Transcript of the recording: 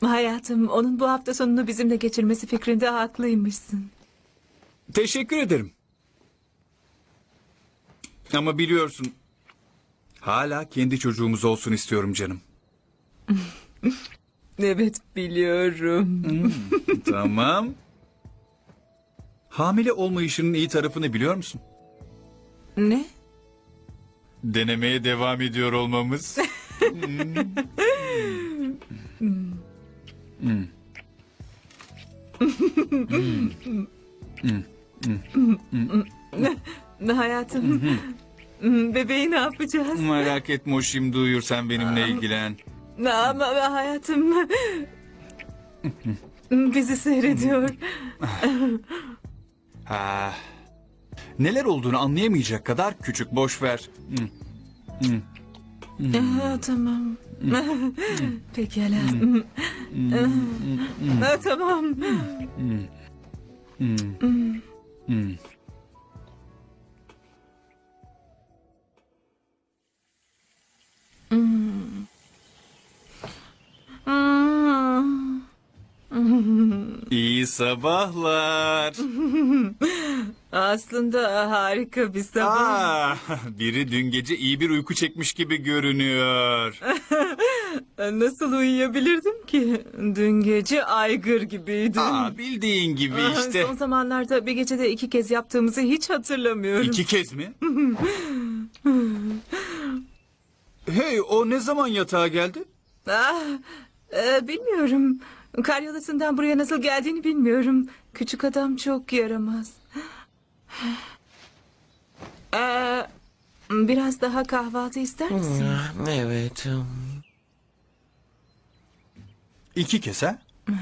Hayatım, onun bu hafta sonunu bizimle geçirmesi fikrinde haklıymışsın. Teşekkür ederim. Ama biliyorsun hala kendi çocuğumuz olsun istiyorum canım. Evet, biliyorum. tamam. Hamile olmayışının iyi tarafını biliyor musun? Ne? Denemeye devam ediyor olmamız. Hayatım, bebeği ne yapacağız? Merak etme o şimdi uyur sen benimle ilgilen. Ama hayatım... Bizi seyrediyor. Ha. Neler olduğunu anlayamayacak kadar küçük boş ver. Ha, tamam. Pekala. Ha, tamam. İyi sabahlar. Aslında harika bir sabah. Aa, biri dün gece iyi bir uyku çekmiş gibi görünüyor. Nasıl uyuyabilirdim ki? Dün gece aygır gibiydim. Aa, bildiğin gibi işte. Son zamanlarda bir gecede iki kez yaptığımızı hiç hatırlamıyorum. İki kez mi? hey o ne zaman yatağa geldi? Ah, e, bilmiyorum. Karyolasından buraya nasıl geldiğini bilmiyorum. Küçük adam çok yaramaz. Ee, biraz daha kahvaltı ister misin? Ah, Evet. İki ha?